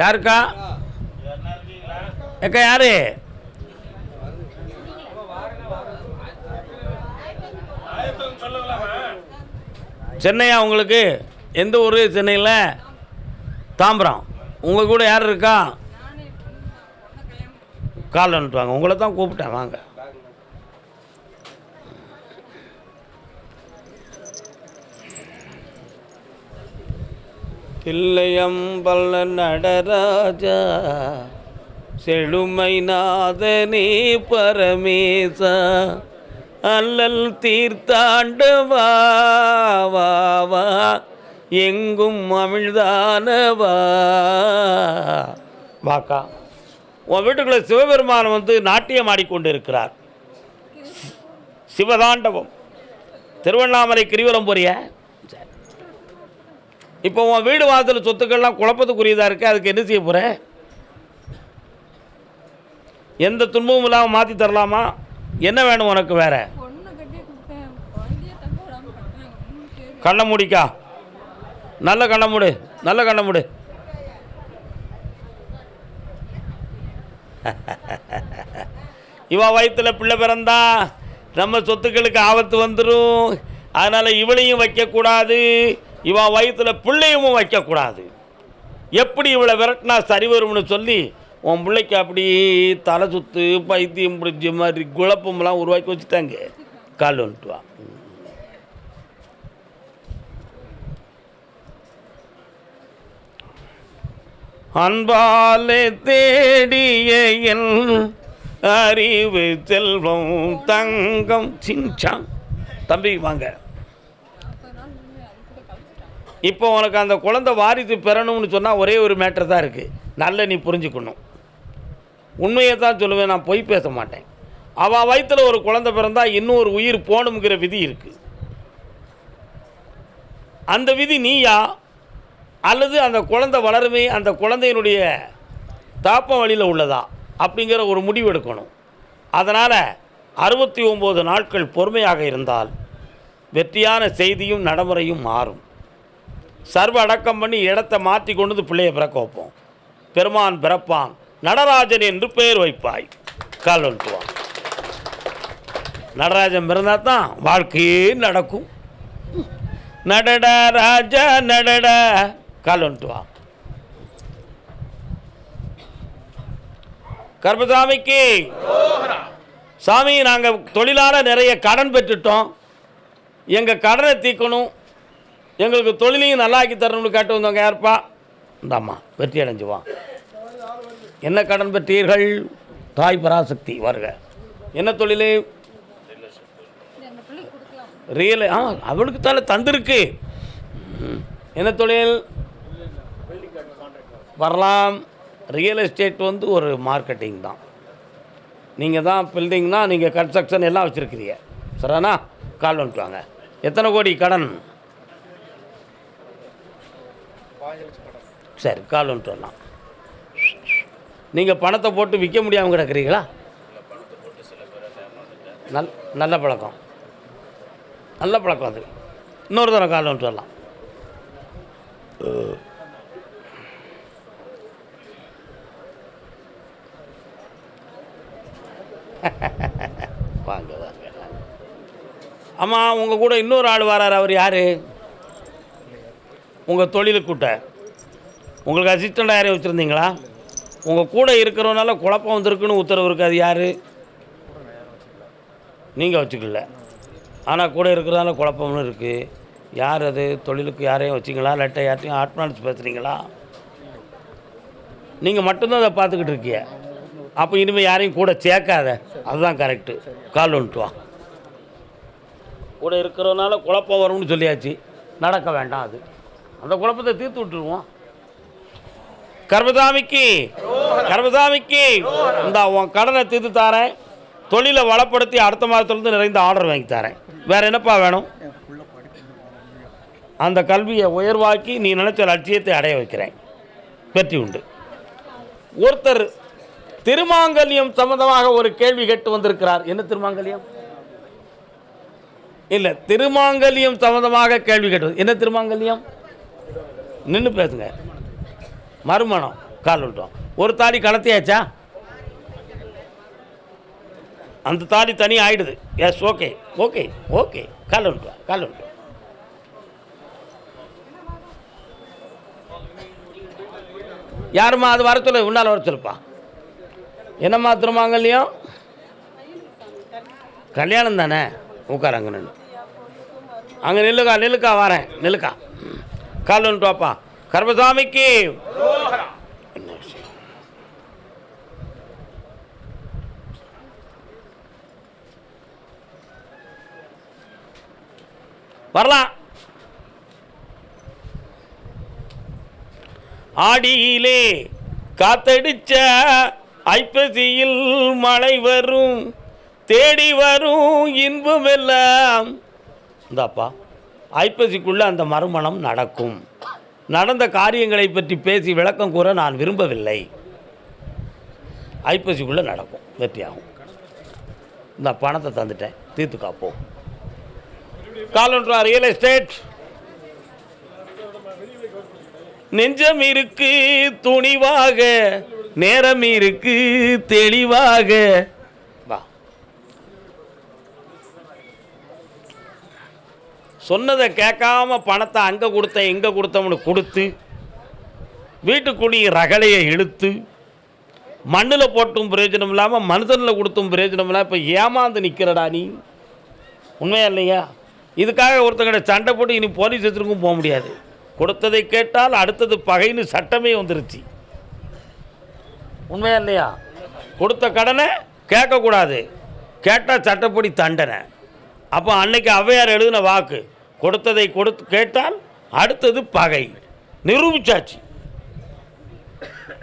யாருக்கா? ஏக்கா யாரு? சென்னையா உங்களுக்கு? எந்த ஊர் சென்னையில்? தாம்பரம். உங்கள் கூட யார் இருக்கா? கால் அனுப்புவாங்க உங்களை தான் கூப்பிட்டேன் வாங்க. தில்லையம்பல நடராஜா செழுமை நாதனே பரமேசா அல்லல் தீர்த்தாண்டவா வா எங்கும் அமிழ்தானவா. வாக்கா. உன் வீட்டுக்குள்ள சிவபெருமான் வந்து நாட்டியம் ஆடிக்கொண்டு இருக்கிறார் சிவதாண்டவம். திருவண்ணாமலை கிரிவலம் போறிய? இப்போ உன் வீடு வாசல் சொத்துக்கள்லாம் குழப்பத்துக்குரியதாக இருக்கு அதுக்கு என்ன செய்ய போகிற எந்த துன்பமும் இல்லாமல் மாற்றி தரலாமா? என்ன வேணும் உனக்கு வேற? பொண்ணை கண்ணை மூடிக்கா. நல்ல கண்ணை மூடு நல்ல கண்ணை மூடு. இவ வயிற்றில் பிள்ளை பிறந்தா நம்ம சொத்துக்களுக்கு ஆபத்து வந்துடும் அதனால் இவளையும் வைக்கக்கூடாது இவன் வயிற்றில் பிள்ளையும் வைக்கக்கூடாது. எப்படி இவளை விரட்டினா சரி வரும்னு சொல்லி உன் பிள்ளைக்கு அப்படி தலை சுத்து பைத்தியம் பிடிச்ச மாதிரி குழப்பம்லாம் உருவாக்கி வச்சுட்டாங்க. கால் வந்துட்டு வா. அன்பாலே தேடிய அறிவு செல்வம் தங்கம் சின்சான் தம்பி வாங்க நாற்பது நாள் முன்னே அது கூட கழிச்சிட்டாங்க இப்போ உனக்கு அந்த குழந்தை வாரிசு பெறணும்னு சொன்னால் ஒரே ஒரு மேட்டர் தான் இருக்குது நல்ல நீ புரிஞ்சுக்கணும். உண்மையை தான் சொல்லுவேன் நான் பொய் பேச மாட்டேன். அவள் வயிற்றில் ஒரு குழந்தை இன்னும் இன்னொரு உயிர் போகணுங்கிற விதி இருக்குது அந்த விதி நீயா? அல்லது அந்த குழந்தை வளருமே அந்த குழந்தையினுடைய தாப்பம் வழியில் உள்ளதா? அப்படிங்கிற ஒரு முடிவு எடுக்கணும். அதனால் அறுபத்தி ஒம்பது நாட்கள் பொறுமையாக இருந்தால் வெற்றியான செய்தியும் நடைமுறையும் மாறும். சர்வ அடக்கம் பண்ணி இடத்த மாற்றி கொண்டு வந்து பிள்ளையை பிறக்க வைப்போம் பெருமான் பிறப்பான். நடராஜன் என்று பெயர் வைப்பாய். கால் வந்துட்டுவான் நடராஜன் பிறந்தால் தான் வாழ்க்கையே நடக்கும். நடடா ராஜா நடடா. கால் வந்துட்டுவான் கர்பசாமிக்கு சாமி நாங்கள் தொழிலாளர் நிறைய கடன் பெற்றுட்டோம். எங்கள் கடனை தீர்க்கணும் எங்களுக்கு தொழிலையும் நல்லாக்கி தரணும்னு கேட்டு வந்தவங்க யாருப்பா? இந்தாம்மா வெற்றி அடைஞ்சுவான் என்ன கடன் பெற்றீர்கள்? தாய் பராசக்தி வருக. என்ன தொழில்? ரியல் ஆ அவளுக்கு தானே தந்திருக்கு. என்ன தொழில்? வரலாம். ரியல் எஸ்டேட் வந்து ஒரு மார்க்கெட்டிங் தான். நீங்கள் தான் பில்டிங்னால் நீங்கள் கன்ஸ்ட்ரக்ஷன் எல்லாம் வச்சுருக்கிறீங்க. சரிண்ணா கால் வந்துட்டு வாங்க எத்தனை கோடி கடன்? சரி கால் வந்துட்டு வரலாம் நீங்கள் பணத்தை போட்டு விற்க முடியாமல் கிடக்குறீங்களா? நல் நல்ல பழக்கம். நல்ல பழக்கம் அது. இன்னொரு தரம் கால் வந்துட்டு வரலாம் வாங்க வாங்க. அம்மா உங்கள் கூட இன்னொரு ஆள் வரார். அவர் யார்? உங்கள் தொழிலுக்கூட்ட உங்களுக்கு அசிஸ்டண்ட்டாக யாரையும் வச்சுருந்தீங்களா? உங்கள் கூட இருக்கிறவனால குழப்பம் வந்திருக்குன்னு உத்தரவு இருக்காது யார்? நீங்கள் வச்சுக்கல. ஆனால் கூட இருக்கிறதால குழப்பம்னு இருக்குது யார் அது? தொழிலுக்கு யாரையும் வச்சிங்களா? இல்லாட்ட யார்ட்டையும் ஆட்மான்ஸ் பேசுகிறீங்களா நீங்கள் மட்டும்தான் அதை பார்த்துக்கிட்டு இருக்கீங்க அப்போ இனிமேல் யாரையும் கூட சேர்க்காத. அதுதான் கரெக்டு கால் வந்துட்டு வா. கூட இருக்கிறதுனால குழப்பம் வரும்னு சொல்லியாச்சு. நடக்க வேண்டாம் அது. அந்த குழப்பத்தை தீர்த்து விட்டுருவோம். கர்மசாமிக்கு கர்மசாமிக்கு இந்த உன் கடனை தீர்த்து தாரேன். தொழிலை வளப்படுத்தி அடுத்த மாதத்துலேருந்து நிறைந்த ஆர்டர் வாங்கி தரேன். வேறு என்னப்பா வேணும்? அந்த கல்வியை உயர்வாக்கி நீ நினைச்ச லட்சியத்தை அடைய வைக்கிறேன். வெற்றி உண்டு. ஒருத்தர் திருமாங்கல்யம் சம்பந்தமாக ஒரு கேள்வி கேட்டு வந்திருக்கிறார். என்ன திருமாங்கல்யம்? இல்லை திருமாங்கல்யம் சம்பந்தமாக கேள்வி கேட்டு என்ன திருமாங்கல்யம்? நின்று பேசுங்க. மறுமணம் கால் விட்டோம் ஒரு தாடி கலத்தியாச்சா? அந்த தாடி தனி ஆயிடுது. எஸ் ஓகே ஓகே ஓகே கால் விட்டுவா கால் விட்டுவா யாரும்மா அது வர சொல்லு உன்னால் வர சொல்லுப்பா. என்னம்மா திருமாங்கல்யம் கல்யாணம் தானே? உட்கார அங்கே நின்று அங்கே நில்லுக்கா நில்லுக்கா வரேன் நில்லுக்கா. கால் வந்துட்டு வாப்பா கர்மசாமிக்கு. வரலாம். ஆடியிலே காத்தடிச்ச ஐப்பசியில் மழை வரும் தேடி வரும் இன்பம் எல்லாம். இந்தாப்பா ஐப்பசிக்குள்ள அந்த மறுமணம் நடக்கும். நடந்த காரியங்களை பற்றி பேசி விளக்கம் கூற நான் விரும்பவில்லை. ஐப்பசிக்குள்ளே நடக்கும் வெற்றியாகும். இந்த பணத்தை தந்துட்டேன். தீர்த்து காப்போம் காலன்றா ரியல் எஸ்டேட் நெஞ்சம் இருக்கு துணிவாக நேரம் இருக்கு தெளிவாக வா சொன்னதை கேட்காம பணத்தை அங்கே கொடுத்தேன் இங்கே கொடுத்தவனு கொடுத்து வீட்டுக்குடி ரகலையை இழுத்து மண்ணில் போட்டும் பிரயோஜனம் இல்லாமல் மனுஷனில் கொடுத்தும் பிரயோஜனம் இல்லாமல் இப்போ ஏமாந்து நிற்கிறடா நீ? உண்மையா இல்லையா? இதுக்காக ஒருத்தங்கிட்ட சண்டை போட்டு இனி போலீஸ் வச்சுருக்கும் போக முடியாது. கொடுத்ததை கேட்டால் அடுத்தது பகைன்னு சட்டமே வந்துருச்சு. உண்மையா இல்லையா? கொடுத்த கடனை கேட்கக்கூடாது. கேட்டால் சட்டப்படி தண்டனை. அப்போ அன்னைக்கு ஔவையார் எழுதின வாக்கு கொடுத்ததை கொடுத்து கேட்டால் அடுத்தது பகை. நிரூபிச்சாச்சு.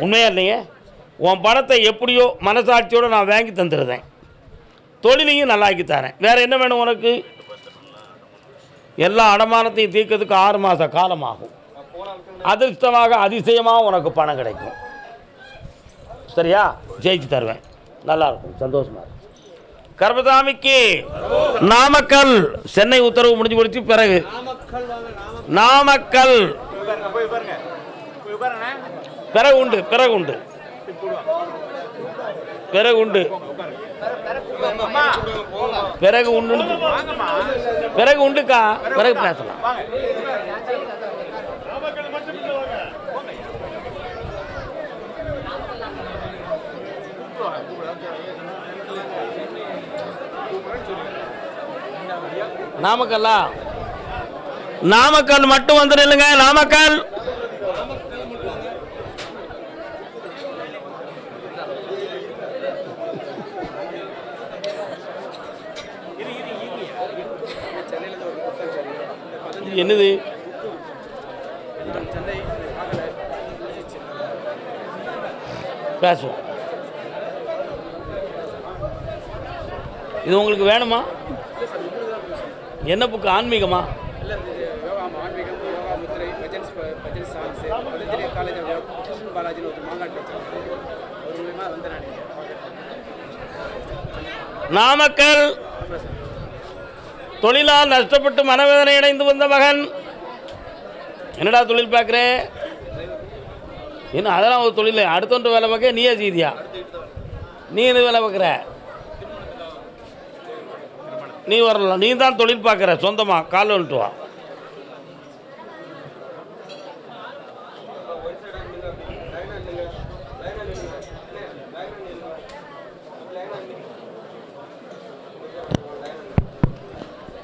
உண்மையா இல்லையே? உன் பணத்தை எப்படியோ மனசாட்சியோடு நான் வாங்கி தந்துடுறேன் தொழிலையும் நல்லாக்கி தரேன். வேறு என்ன வேணும் உனக்கு? எல்லா அடமானத்தையும் தீர்க்கிறதுக்கு ஆறு மாத காலமாகும். அதிர்ஷ்டமாக அதிசயமாக உனக்கு பணம் கிடைக்கும். சரியா? ஜெயிச்சு தருவேன். நல்லாயிருக்கும் சந்தோஷமாக இருக்கும். கர்மசாமிக்கு நாமக்கல். சென்னை உத்தரவு முடிஞ்சு முடிச்சு பிறகு. நாமக்கல். பிறகு உண்டு பிறகு உண்டு. பிறகு உண்டு. பிறகு உண்டு பிறகு உண்டுக்கா? பிறகு பேசலாம். நாமக்கல்லா? நாமக்கல் மட்டும் வந்து நில்லுங்க நாமக்கல். என்னது? பேசுவோம். இது உங்களுக்கு வேணுமா? என்ன புக்கு? ஆன்மீகமா? நாமக்கல். தொழிலால் நஷ்டப்பட்டு மனவேதனை அடைந்து வந்த மகன். என்னடா தொழில் பார்க்குறேன் இன்னும் அதெல்லாம் ஒரு தொழில். அடுத்தொன்று வேலை பார்க்க நீயே செய்தியா? நீ என்ன வேலை பார்க்குற? நீ வரலாம் நீ தான் தொழில் பார்க்குற சொந்தமாக கால் வந்துட்டு வா.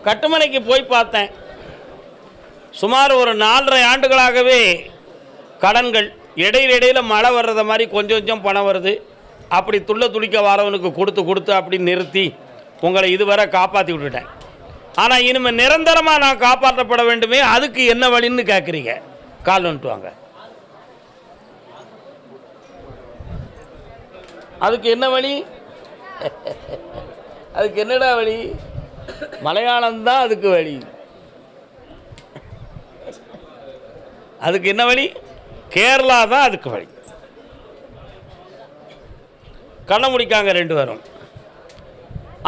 கட்டுமனைக்கு போய் பார்த்தேன். சுமார் ஒரு நாலரை ஆண்டுகளாகவே கடன்கள் இடையில இடையில மழை வர்றத மாதிரி கொஞ்சம் கொஞ்சம் பணம் வருது. அப்படி துள்ள துளிக்க வரவனுக்கு கொடுத்து கொடுத்து அப்படி நிறுத்தி உங்களை இதுவரை காப்பாற்றி விட்டுட்டேன். ஆனால் இனிமேல் நிரந்தரமாக நான் காப்பாற்றப்பட வேண்டுமே அதுக்கு என்ன வழின்னு கேட்குறீங்க கால் வந்துட்டு வாங்க. அதுக்கு என்ன வழி? அதுக்கு என்னடா வழி? மலையாளம் தான் அதுக்கு வழி. அதுக்கு என்ன வழி? கேரளா தான் அதுக்கு வழி. கண்ண முடிக்காங்க ரெண்டு பேரும்.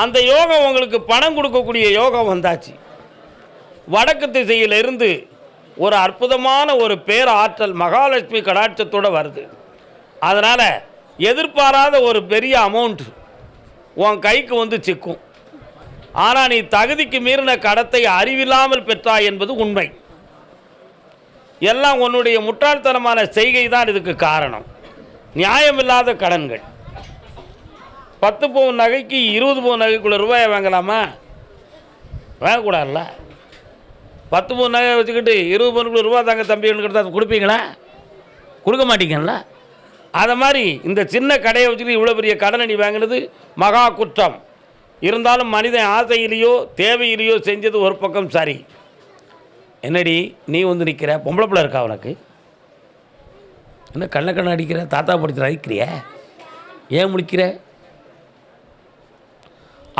அந்த யோகம் உங்களுக்கு பணம் கொடுக்கக்கூடிய யோகம் வந்தாச்சு. வடக்கு திசையிலிருந்து ஒரு அற்புதமான ஒரு பேராற்றல் மகாலட்சுமி கடாட்சத்தோடு வருது. அதனால் எதிர்பாராத ஒரு பெரிய அமௌண்ட் உன் கைக்கு வந்து சிக்கும். ஆனால் நீ தகுதிக்கு மீறின கடத்தை அறிவில்லாமல் பெற்றாய் என்பது உண்மை. எல்லாம் உன்னுடைய முட்டாள்தனமான செய்கை தான் இதுக்கு காரணம். நியாயமில்லாத கடன்கள். பத்து பவுன் நகைக்கு இருபது பவுன் நகைக்குள்ள ரூபாயை வாங்கலாமா? வாங்கக்கூடாதுல்ல. பத்து பவுன் நகையை வச்சுக்கிட்டு இருபது பவுனுக்குள்ள ரூபா தாங்க தம்பின்னு கொடுத்தா கொடுப்பீங்களா? கொடுக்க மாட்டீங்கல்ல? அதை மாதிரி இந்த சின்ன கடையை வச்சுக்கிட்டு இவ்வளோ பெரிய கடனை நீ வாங்கினது மகா குற்றம். இருந்தாலும் மனிதன் ஆசையிலேயோ தேவையிலேயோ செஞ்சது ஒரு பக்கம் சரி. என்னடி நீ வந்து நிற்கிற பொம்பளை பிள்ளை இருக்கா உனக்கு? என்ன கண்ணை கண்ணை அடிக்கிற? தாத்தா படுத்துற அடிக்கிறிய? ஏன் முடிக்கிற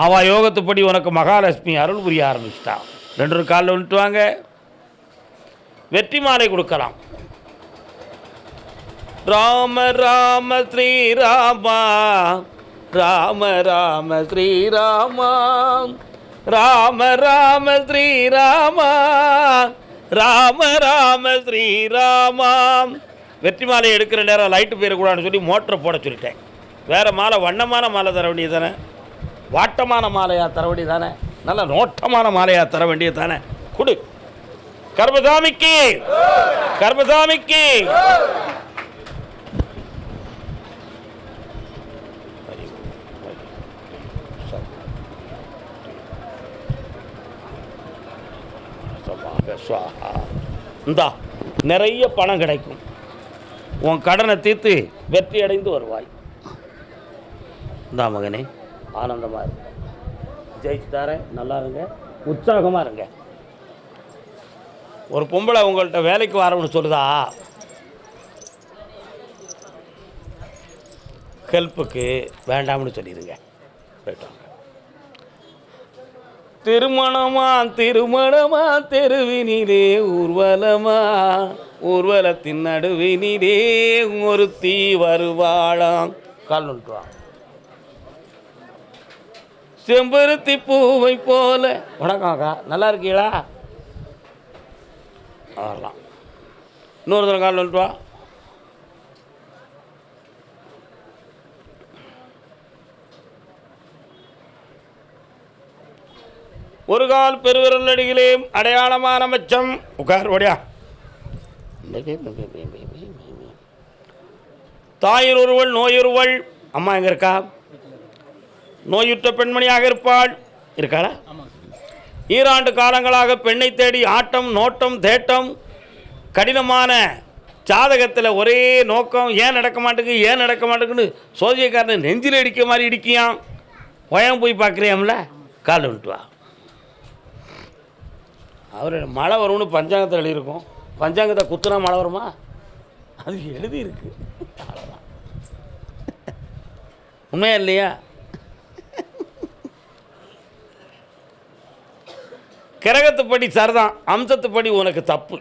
அவள் யோகத்துப்படி உனக்கு மகாலட்சுமி அருள் புரிய ஆரம்பிச்சிட்டான் ரெண்டு காலில் வந்துட்டு வெற்றி மாலை கொடுக்கலாம். ராம ராம ஸ்ரீராமா. ராம ராம ஸ்ரீராமா. ராம ராம ஸ்ரீராமா. ராம ராம ஸ்ரீராமா. வெற்றி மாலை எடுக்கிற நேரம் லைட்டு போயிடக்கூடாதுன்னு சொல்லி மோட்டரை போட சொல்லிட்டேன். வேறு மாலை வண்ணமான மாலை தர வேண்டியது தானே? வாட்டமான மாலையாக தர வேண்டியது தானே நல்ல நோட்டமான மாலையாக தர வேண்டியது தானே கொடு. கர்மசாமிக்கு. கர்மசாமிக்கு. இந்தா நிறைய பணம் கிடைக்கும். உன் கடனை தீர்த்து வெற்றி அடைந்து வருவாய். இந்தா மகனே ஆனந்தமாக இருங்க ஜெயிச்சு தரேன் நல்லா இருங்க உற்சாகமாக இருங்க. ஒரு பொம்பளை உங்கள்கிட்ட வேலைக்கு வரணும்னு சொல்லுதா? ஹெல்ப்புக்கு வேண்டாம்னு சொல்லிடுங்க போயிட்டாங்க. திருமணமா திருமணமா தெருவினிலே ஊர்வலமா ஊர்வலத்தின் நடுவினிலே ஒருத்தி வருவாளாம். கால் நோட்டுவா செம்பருத்தி பூவை போல. வணக்கம் அக்கா. நல்லா இருக்கீங்களா? வரலாம் இன்னொரு தரம் கால் நோட்டுவா ஒரு கால் பெருவிரல் அடிகளே அடையாளமான மச்சம் உட்கார் ஓடியா. தாயின் ஒருவள் நோயொருவள் அம்மா எங்கே இருக்கா? நோயுற்ற பெண்மணியாக இருப்பாள். இருக்காளா ஈராண்டு காலங்களாக பெண்ணை தேடி ஆட்டம் நோட்டம் தேட்டம் கடினமான ஜாதகத்தில் ஒரே நோக்கம் ஏன் நடக்க மாட்டேங்குது ஏன் நடக்க மாட்டேங்குன்னு சோதியக்காரனை நெஞ்சில் இடிக்க மாதிரி இடிக்கியான் பயம் போய் பார்க்குறியாம்ல? கால் விட்டு வா. அவர் மழை வரும்னு பஞ்சாங்கத்தில் எழுதியிருக்கோம். பஞ்சாங்கத்தை குத்துனா மழை வருமா? அது எழுதியிருக்கு. அவ்வளோதான் உண்மையா இல்லையா? கிரகத்துப்படி சரிதான் அம்சத்துப்படி உனக்கு தப்பு.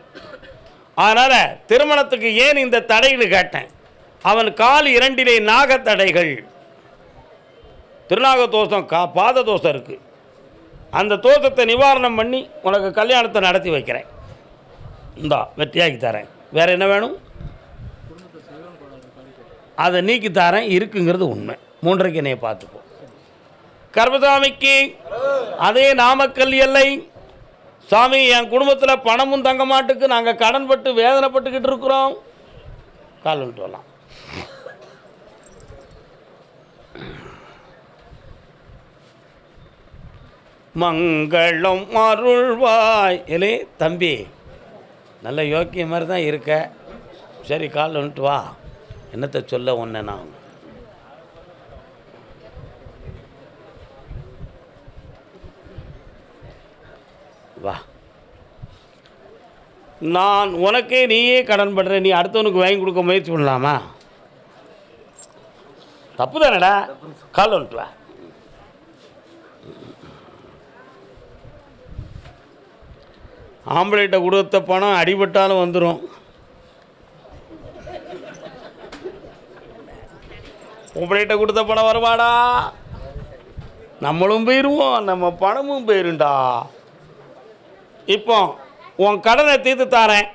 அதனால் திருமணத்துக்கு ஏன் இந்த தடைன்னு கேட்டேன். அவன் கால் இரண்டிலே நாகத்தடைகள். திருநாக தோஷம் கா பாத தோஷம் இருக்குது அந்த தோஷத்தை நிவாரணம் பண்ணி உனக்கு கல்யாணத்தை நடத்தி வைக்கிறேன். இந்தா வெற்றியாக்கி தரேன். வேறு என்ன வேணும்? அதை நீக்கி தரேன் இருக்குங்கிறது உண்மை. மூன்றைக்கு என்னையை பார்த்துப்போம் கர்மசாமிக்கு அதே நாமக்கல் எல்லை சாமி என் குடும்பத்தில் பணமும் தங்க மாட்டுக்கு நாங்கள் கடன்பட்டு வேதனைப்பட்டுக்கிட்டு இருக்கிறோம். கால் வந்துட்டு வரலாம். மங்களம் அருள்வாய். இல்லை தம்பி நல்ல யோக்கிய மாதிரி தான் இருக்க. சரி கால் வந்துட்டு வா. என்னத்தை சொல்ல ஒன்று நான் வா. நான் உனக்கே நீயே கடன் படுற நீ அடுத்தவனுக்கு வாங்கி கொடுக்க முயற்சி பண்ணலாமா? தப்பு தானடா கால் வந்துட்டு வா. ஆம்பளைகிட்ட கொடுத்த பணம் அடிபட்டாலும் வந்துடும் பொம்பளைகிட்ட கொடுத்த பணம் வருவாடா நம்மளும் போயிடுவோம் நம்ம பணமும் போயிருண்டா இப்போ உன் கடனை தீர்த்து தாரேன்.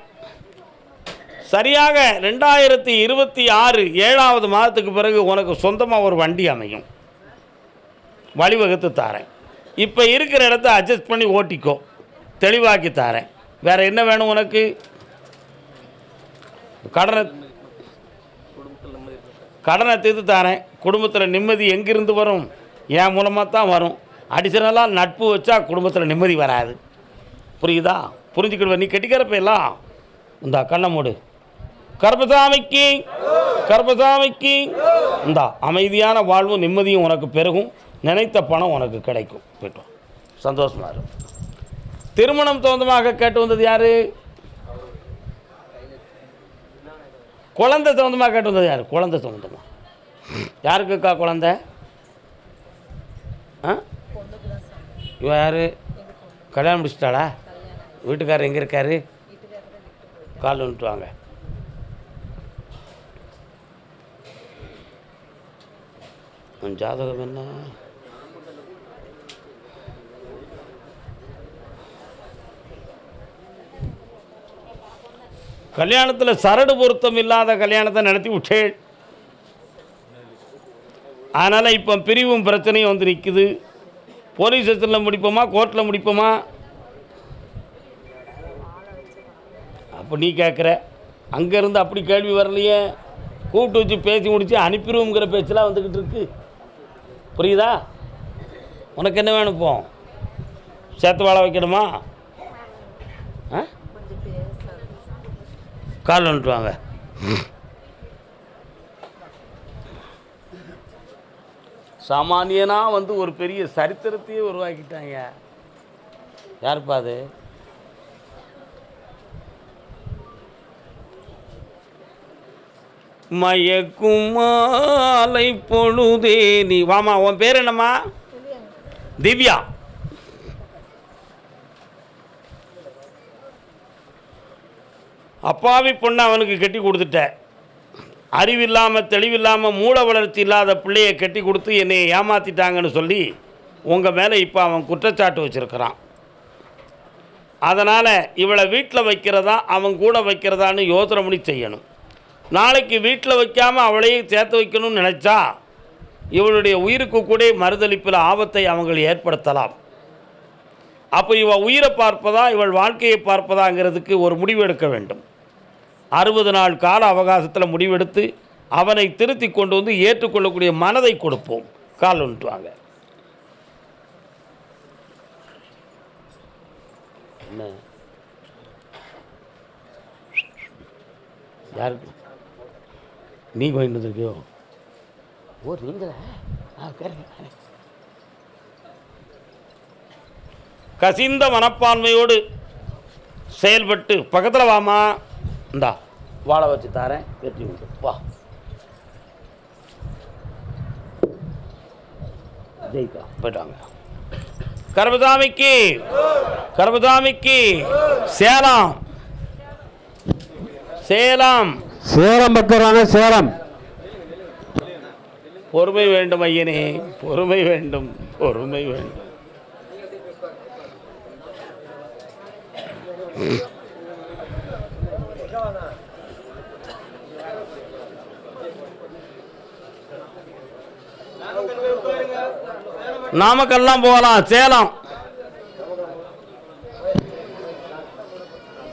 சரியாக ரெண்டாயிரத்தி இருபத்தி ஆறு ஏழாவது மாதத்துக்கு பிறகு உனக்கு சொந்தமாக ஒரு வண்டி அமையும். வழிவகுத்து தாரேன். இப்போ இருக்கிற இடத்த அட்ஜஸ்ட் பண்ணி ஓட்டிக்கோ. தெளிவாக்கி தாரேன். வேறு என்ன வேணும் உனக்கு? கடனை கடனை தீர்த்து தாரேன். குடும்பத்தில் நிம்மதி எங்கிருந்து வரும்? என் மூலமாக தான் வரும். அடிஷனலாக நட்பு வச்சா குடும்பத்தில் நிம்மதி வராது. புரியுதா? புரிஞ்சுக்கிடுவ. நீ கெட்டிக்கிறப்ப எல்லாம் இந்த கண்ணை மூடு. கர்பசாமிக்கு கர்பசாமிக்கு இந்தா அமைதியான வாழ்வும் நிம்மதியும் உனக்கு பெருகும். நினைத்த பணம் உனக்கு கிடைக்கும். போய்ட்டோம் சந்தோஷமாக இருக்கும் திருமணம் சொந்தமாக கேட்டு வந்தது யார்? குழந்தை சொந்தமாக கேட்டு வந்தது யார்? குழந்தை சம்மந்தமாக யாருக்குக்கா குழந்தை? ஆ? இவன் யார்? கல்யாணம் முடிச்சிட்டாளா? வீட்டுக்காரர் எங்கே இருக்கார்? கால் வந்துட்டு வாங்க உன் ஜாதகம் என்ன? கல்யாணத்தில் சரடு பொருத்தம் இல்லாத கல்யாணத்தை நடத்தி விட்டேன் அதனால் இப்போ பிரிவும் பிரச்சனையும் வந்து நிற்குது போலீஸ் ஸ்டேஷனில் முடிப்போமா கோர்ட்டில் முடிப்போமா? அப்போ நீ கேட்குற அங்கேருந்து அப்படி கேள்வி வரலையே. கூப்பிட்டு வச்சு பேசி முடித்து அனுப்பிடுவோங்கிற பேச்செல்லாம் வந்துக்கிட்டு இருக்கு. புரியுதா? உனக்கு என்ன வேணும் இப்போ? சேர்த்து வாழ வைக்கணுமா? ஆ? கால் வந்துட்டு வாங்க. சாமானியனா வந்து ஒரு பெரிய சரித்திரத்தையே உருவாக்கிட்டாங்க. யாருப்பா அது? மயக்கும் மாலை பொழுதே நீ வாமா உன் பேர் என்னம்மா? திவ்யா. அப்பாவி பொண்ணை அவனுக்கு கட்டி கொடுத்துட்ட. அறிவில்லாமல் தெளிவில்லாமல் மூல வளர்ச்சி இல்லாத பிள்ளையை கட்டி கொடுத்து என்னை ஏமாற்றிட்டாங்கன்னு சொல்லி உங்கள் மேலே இப்போ அவன் குற்றச்சாட்டு வச்சுருக்கிறான். அதனால் இவளை வீட்டில் வைக்கிறதா அவன் கூட வைக்கிறதான்னு யோசனை பண்ணி செய்யணும். நாளைக்கு வீட்டில் வைக்காமல் அவளையும் சேர்த்து வைக்கணும்னு நினச்சா இவளுடைய உயிருக்கு கூட மறுதளிப்பில் ஆபத்தை அவங்கள் ஏற்படுத்தலாம். அப்போ இவள் உயிரை பார்ப்பதா இவள் வாழ்க்கையை பார்ப்பதாங்கிறதுக்கு ஒரு முடிவு எடுக்க வேண்டும். அறுபது நாள் கால அவகாசத்தில் முடிவெடுத்து அவனை திருத்தி கொண்டு வந்து ஏற்றுக்கொள்ளக்கூடிய மனதை கொடுப்போம். கால் ஒன்றுவாங்க. என்ன? யாருக்கு? நீ வாங்கிட்டு வந்திருக்கியோ? ஓ நீங்களா? கசிந்த மனப்பான்மையோடு செயல்பட்டு பக்கத்தில் வாமா இந்தா வாழை வச்சு தாரேன் வெற்றி உண்டு வா. ஜெயிக்கா போயிட்டாங்க. கர்மசாமிக்கு கர்மசாமிக்கு சேலம். சேலம். சேலம் பக்தரான சேலம். பொறுமை வேண்டும் ஐயனே பொறுமை வேண்டும் பொறுமை வேண்டும். நாமக்கல்லாம் போகலாம் சேலம்.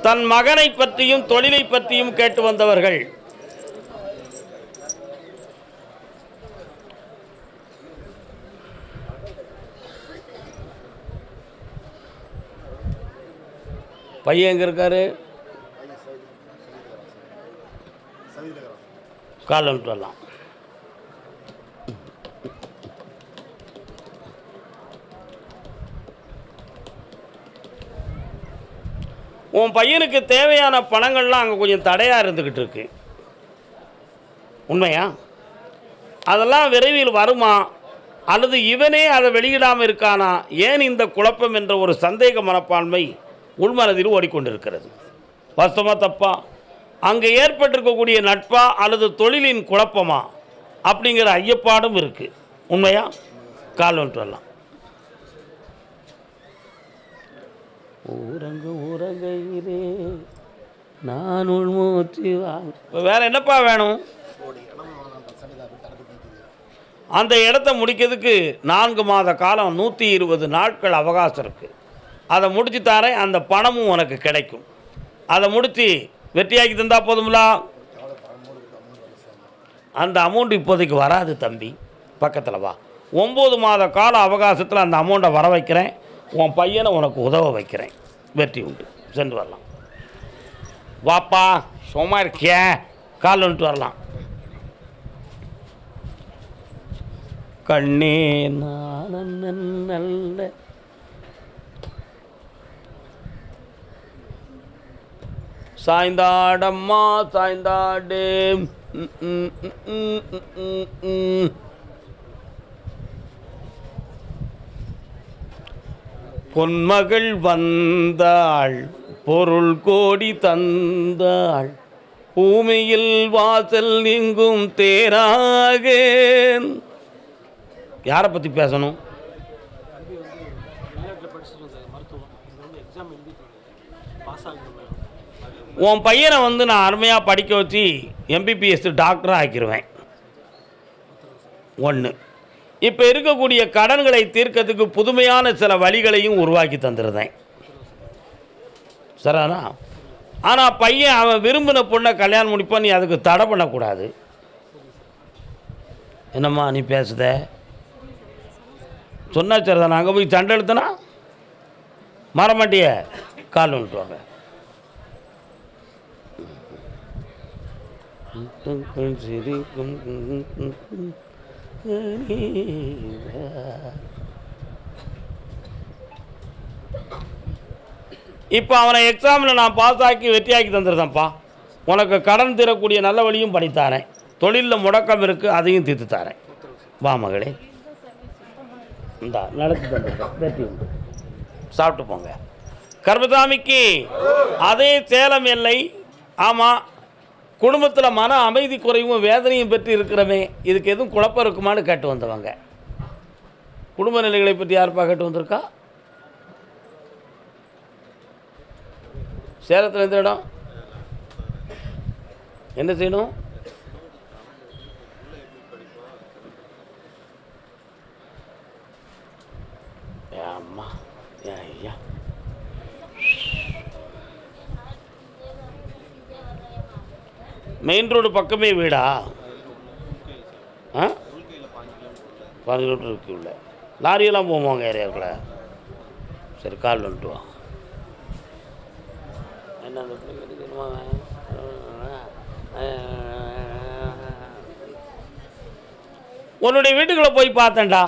தன் மகனை பற்றியும் தொழிலை பற்றியும் கேட்டு வந்தவர்கள். பையன் எங்க இருக்காரு? கால் வந்துட்டு உன் பையனுக்கு தேவையான பணங்கள்லாம் அங்கே கொஞ்சம் தடையாக இருந்துக்கிட்டு இருக்கு. உண்மையா? அதெல்லாம் விரைவில் வருமா? அல்லது இவனே அதை வெளியிடாமல் இருக்கானா? ஏன் இந்த குழப்பம் என்ற ஒரு சந்தேக மனப்பான்மை உள்மனதில் ஓடிக்கொண்டிருக்கிறது. வாஸ்தவமா தப்பா? அங்கே ஏற்பட்டிருக்கக்கூடிய நட்பா அல்லது தொழிலின் குழப்பமா? அப்படிங்கிற ஐயப்பாடும் இருக்குது உண்மையா? கால் வந்துட்டு ஊரங்கு ஊரங்கையிலே நான் உள்மூச்சு வாங்க இப்போ வேறு என்னப்பா வேணும்? அந்த இடத்த முடிக்கிறதுக்கு நான்கு மாத காலம் நூற்றி இருபது நாட்கள் அவகாசம் இருக்குது அதை முடித்து தாரேன் அந்த பணமும் உனக்கு கிடைக்கும். அதை முடித்து வெற்றியாக்கி தந்தால் போதுங்களா அந்த அமௌண்ட் இப்போதைக்கு வராது தம்பி. பக்கத்தில் வா. ஒம்பது மாத கால அவகாசத்தில் அந்த அமௌண்ட்டை வர வைக்கிறேன். உன் பையனை உனக்கு உதவ வைக்கிறேன். வெற்றி உண்டு. சென்று வரலாம். வாப்பா சும்மா இருக்கியே? கால் வந்துட்டு வரலாம். கண்ணே நான் நல்ல சாய்ந்தாடம்மா சாய்ந்தாடு. பொன்மகள் வந்தாள் பொருள் கோடி தந்தாள். பூமியில் வாசல் எங்கும் தேராக யாரை பற்றி பேசணும்? உன் பையனை வந்து நான் அருமையாக படிக்க வச்சு எம்பிபிஎஸ் டாக்டராக ஆக்கிடுவேன் ஒன்று இப்போ இருக்கக்கூடிய கடன்களை தீர்க்கறதுக்கு புதுமையான சில வழிகளையும் உருவாக்கி தந்துருந்தேன் சரிண்ணா ஆனால் பையன் அவன் விரும்பின பொண்ணை கல்யாணம் முடிப்பான் நீ அதுக்கு தடை பண்ணக்கூடாது என்னம்மா நீ பேசுத சொன்னா சரிதான் அங்கே போய் சண்டை எடுத்தனா மரமாட்டிய கால் விட்டுவாங்க சிரிக்கும் இப்போ அவனை எக்ஸாமில் நான் பாஸ் ஆக்கி வெற்றியாக்கி தந்துருந்தேன்ப்பா உனக்கு கடன் தீரக்கூடிய நல்ல வழியும் பண்ணித்தாரேன் தொழிலில் முடக்கம் இருக்குது அதையும் தீர்த்து தாரேன். வா மகளே. இந்தா நடத்தி தந்துருக்கேன் வெற்றி உண்டு. சாப்பிட்டு போங்க. கர்மசாமிக்கு அதே சேலம் எல்லை. ஆமாம் குடும்பத்தில் மன அமைதி குறைவும் வேதனையும் பெற்று இருக்கிறமே இதுக்கு எதுவும் குழப்பம் இருக்குமான்னு கேட்டு வந்தவங்க. குடும்ப நிலைகளை பற்றி யாருப்பா கேட்டு வந்திருக்கா? சேலத்தில் எந்த இடம்? என்ன செய்யணும் ஏன் அம்மா ஏன் ஐயா மெயின் ரோடு பக்கமே வீடா? ஆ? பதினஞ்சு கிலோமீட்டர் இருக்கு உள்ள. லாரியெல்லாம் போவாங்க ஏரியாவுக்குள்ள? சரி கால் வந்துட்டு வா. என்ன அந்த உன்னுடைய வீட்டுக்குள்ளே போய் பார்த்தேன்டா.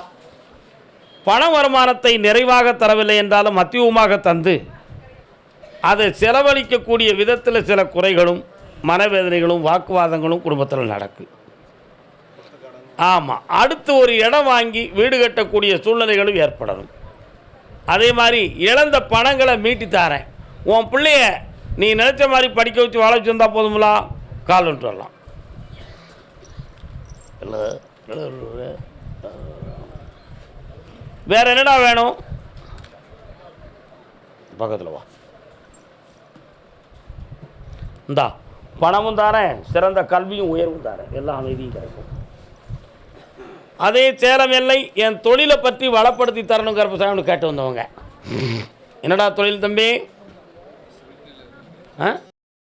பண வருமானத்தை நிறைவாக தரவில்லை என்றாலும் மத்தியமாக தந்து அதை செலவழிக்கக்கூடிய விதத்தில் சில குறைகளும் மனவேதனைகளும் வாக்குவாதங்களும் குடும்பத்தில் நடக்கு. ஆமாம் அடுத்து ஒரு இடம் வாங்கி வீடு கட்டக்கூடிய சூழ்நிலைகளும் ஏற்படணும். அதே மாதிரி இழந்த பணங்களை மீட்டி தாரேன். உன் பிள்ளைய நீ நினச்ச மாதிரி படிக்க வச்சு வாழ வச்சு வந்தால் போதுங்களா கால் வந்துட்டு வரலாம். வேற என்னடா வேணும்? பக்கத்தில் வா. இந்தா. பணமும் தாரேன் சிறந்த கல்வியும் உயர்வும் தாரேன். எல்லாம் அமைதியும் கிடைக்கும். அதே சேலம் எல்லை என் தொழிலை பற்றி வளப்படுத்தி தரணும் கருப்பசாமி கேட்டு வந்தவங்க. என்னடா தொழில் தம்பி? ஆ?